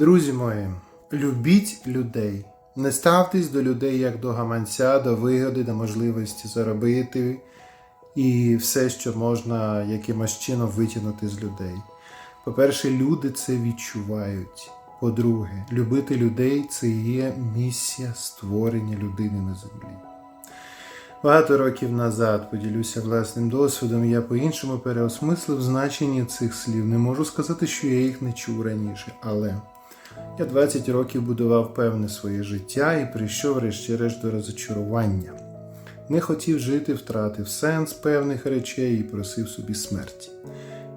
Друзі мої, любіть людей. Не ставтесь до людей як до гаманця, до вигоди, до можливості заробити і все, що можна якимось чином витягнути з людей. По-перше, люди це відчувають. По-друге, любити людей це є місія створення людини на землі. Багато років назад поділюся власним досвідом, я по-іншому переосмислив значення цих слів. Не можу сказати, що я їх не чув раніше, але я 20 років будував певне своє життя і прийшов врешті-решт до розочарування. Не хотів жити, втратив сенс певних речей і просив собі смерті.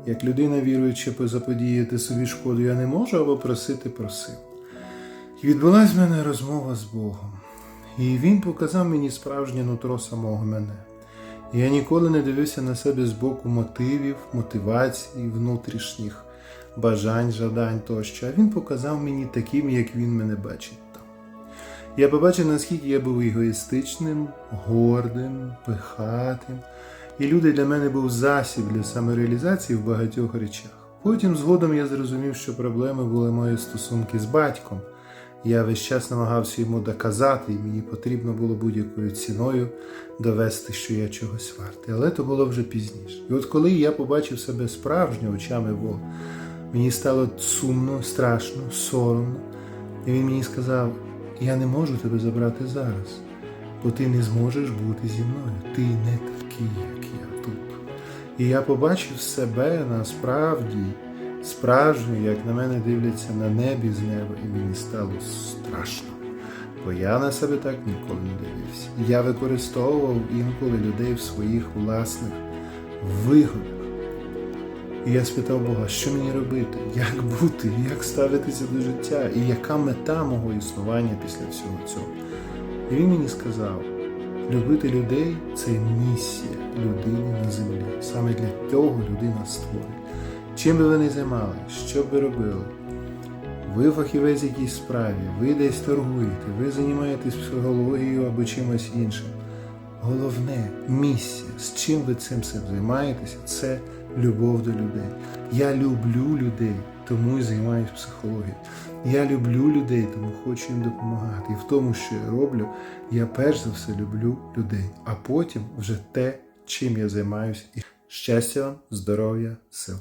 Як людина віруюча заподіяти собі шкоду я не можу або просити просив. І відбулась в мене розмова з Богом. І він показав мені справжнє нутро самого мене. І Я ніколи не дивився на себе з боку мотивів, мотивацій, внутрішніх бажань, жадань тощо. А він показав мені таким, як він мене бачить там. Я побачив, наскільки я був егоїстичним, гордим, пихатим. І люди для мене був засіб для самореалізації в багатьох речах. Потім згодом я зрозумів, що проблеми були мої стосунки з батьком. Я весь час намагався йому доказати, і мені потрібно було будь-якою ціною довести, що я чогось вартий. Але то було вже пізніше. І от коли я побачив себе справжньо очами Бога, мені стало сумно, страшно, соромно. І він мені сказав: я не можу тебе забрати зараз, бо ти не зможеш бути зі мною. Ти не такий, як я тут. І я побачив себе насправді справжню, як на мене дивляться на небі з неба, і мені стало страшно. Бо я на себе так ніколи не дивився. Я використовував інколи людей в своїх власних вигодах. І я спитав Бога, що мені робити, як бути, як ставитися до життя, і яка мета мого існування після всього цього. І він мені сказав: любити людей це місія людини на землі. Саме для того людина створена. Чим би ви не займалися, що б ви робили? Ви фахівець якійсь справі, ви десь торгуєте, ви займаєтесь психологією або чимось іншим. Головне місія, з чим ви цим все займаєтеся, це любов до людей. Я люблю людей, тому і займаюся психологією. Я люблю людей, тому хочу їм допомагати. І в тому, що я роблю, я перш за все люблю людей, а потім вже те, чим я займаюся. Щастя вам, здоров'я, сил.